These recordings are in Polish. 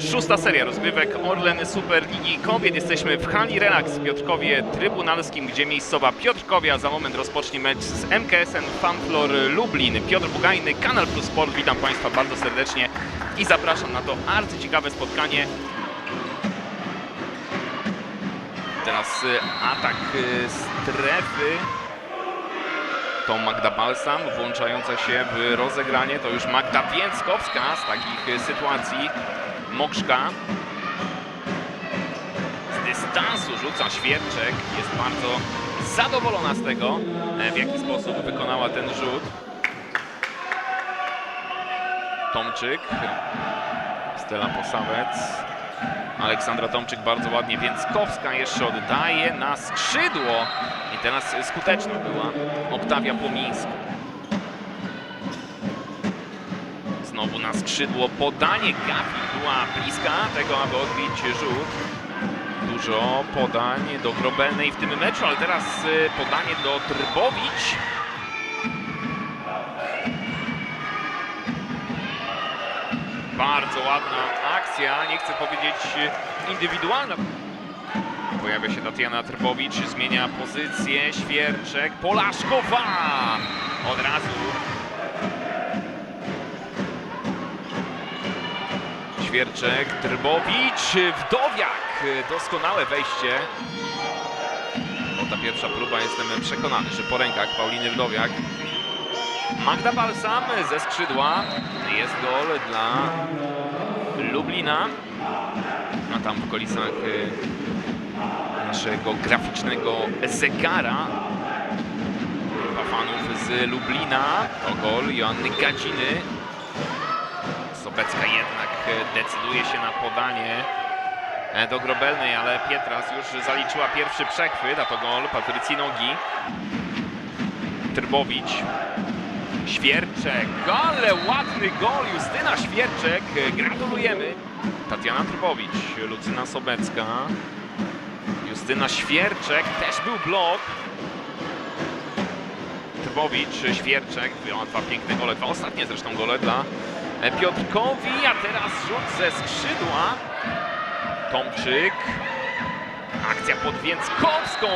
Szósta seria rozgrywek Orlen Super Ligi Kobiet. Jesteśmy w hali Relax w Piotrkowie Trybunalskim, gdzie miejscowa Piotrkowia za moment rozpocznie mecz z MKS-em Fanflor Lublin. Piotr Bugajny, Kanal Plus Sport. Witam Państwa bardzo serdecznie i zapraszam na to arcyciekawe spotkanie. Teraz y, atak y, strefy. To Magda Balsam włączająca się w rozegranie. To już Magda Więckowska z takich y, sytuacji. Mokrzka. Z dystansu rzuca Świerczek. Jest bardzo zadowolona z tego, e, w jaki sposób wykonała ten rzut. Tomczyk. Stella Posawec. Aleksandra Tomczyk bardzo ładnie. Więckowska jeszcze oddaje na skrzydło. I teraz skuteczna była Oktawia Płomińska. Znowu na skrzydło podanie. Gafi była bliska tego, aby odbić rzut. Dużo podań do Grobelnej w tym meczu, ale teraz y, podanie do Trbowicz. Bardzo ładna akcja, nie chcę powiedzieć y, indywidualna. Pojawia się Tatiana Trbowicz, zmienia pozycję, Świerczek, Polaszkowa! Świerczek, Trbowicz, Wdowiak, doskonałe wejście. To ta pierwsza próba, jestem przekonany, że po rękach Pauliny Wdowiak. Magda Balsam ze skrzydła, jest gol dla Lublina. A tam w okolicach y, naszego graficznego zegara. Fanów z Lublina. To gol Joanny Gadziny. Sobecka jednak e, decyduje się na podanie e, do Grobelnej, ale Pietras już zaliczyła pierwszy przechwyt, a to gol Patrycji Nogi. Trbowicz. Świerczek, ale ładny gol, Justyna Świerczek, e, gratulujemy. Tatiana Trbowicz, Lucyna Sobecka, Justyna Świerczek, też był blok. Trbowicz, Świerczek, dwa piękne gole, dwa ostatnie zresztą gole dla Piotrkowi, a teraz rzut ze skrzydła. Tomczyk, akcja pod Więckowską,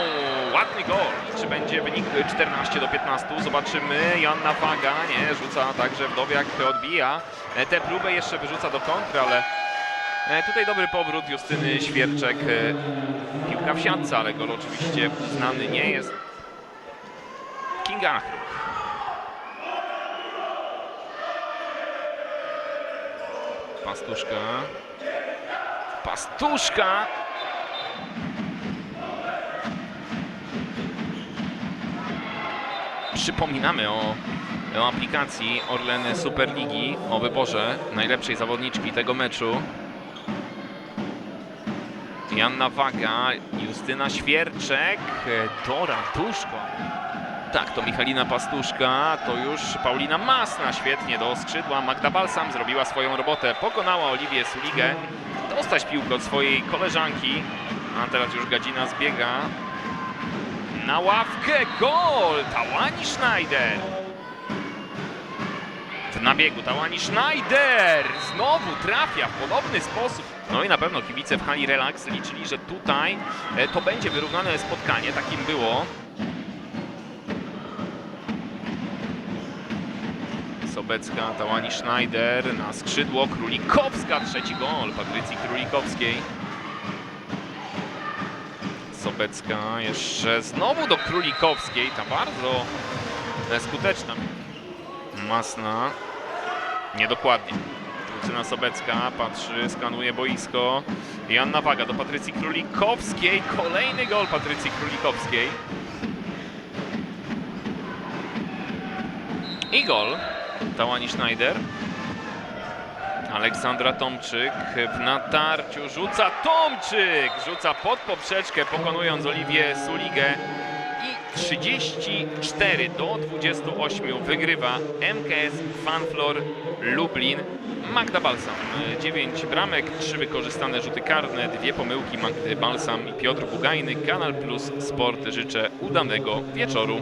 ładny gol. Czy będzie wynik 14 do 15? Zobaczymy. Joanna Waga, nie, rzuca także Wdowiak, odbija. E, Tę próbę jeszcze wyrzuca do kontry, ale e, tutaj dobry powrót Justyny Świerczek. e, Piłka w siatce, ale gol oczywiście znany nie jest. Kinga Achruk. Pastuszka. Pastuszka. Przypominamy o, o aplikacji Orlen Superligi, o wyborze najlepszej zawodniczki tego meczu. Janna Waga, Justyna Świerczek, Dora Duszko. Tak, to Michalina Pastuszka, to już Paulina Masna świetnie do skrzydła. Magda Balsam zrobiła swoją robotę, pokonała Oliwię Suligę. Dostać piłkę od swojej koleżanki, a teraz już Gadzina zbiega. Na ławkę, gol! Tałani Schneider. W nabiegu Tałani Schneider znowu trafia w podobny sposób. No i na pewno kibice w hali Relax liczyli, że tutaj e, to będzie wyrównane spotkanie. Takim było. Sobecka, Tałani Schneider na skrzydło, Królikowska, trzeci gol Patrycji Królikowskiej. Sobecka jeszcze znowu do Królikowskiej, ta bardzo skuteczna. Masna, niedokładnie. Lucyna Sobecka patrzy, skanuje boisko. Janna Waga do Patrycji Królikowskiej, kolejny gol Patrycji Królikowskiej. I gol Tałani Schneider. Aleksandra Tomczyk w natarciu rzuca Tomczyk! Rzuca pod poprzeczkę, pokonując Oliwię Suligę. I 34 do 28 wygrywa MKS Fanflor Lublin. Magda Balsam, 9 bramek, 3 wykorzystane rzuty karne, dwie pomyłki Magdy Balsam i Piotr Bugajny. Kanal Plus Sport życzę udanego wieczoru.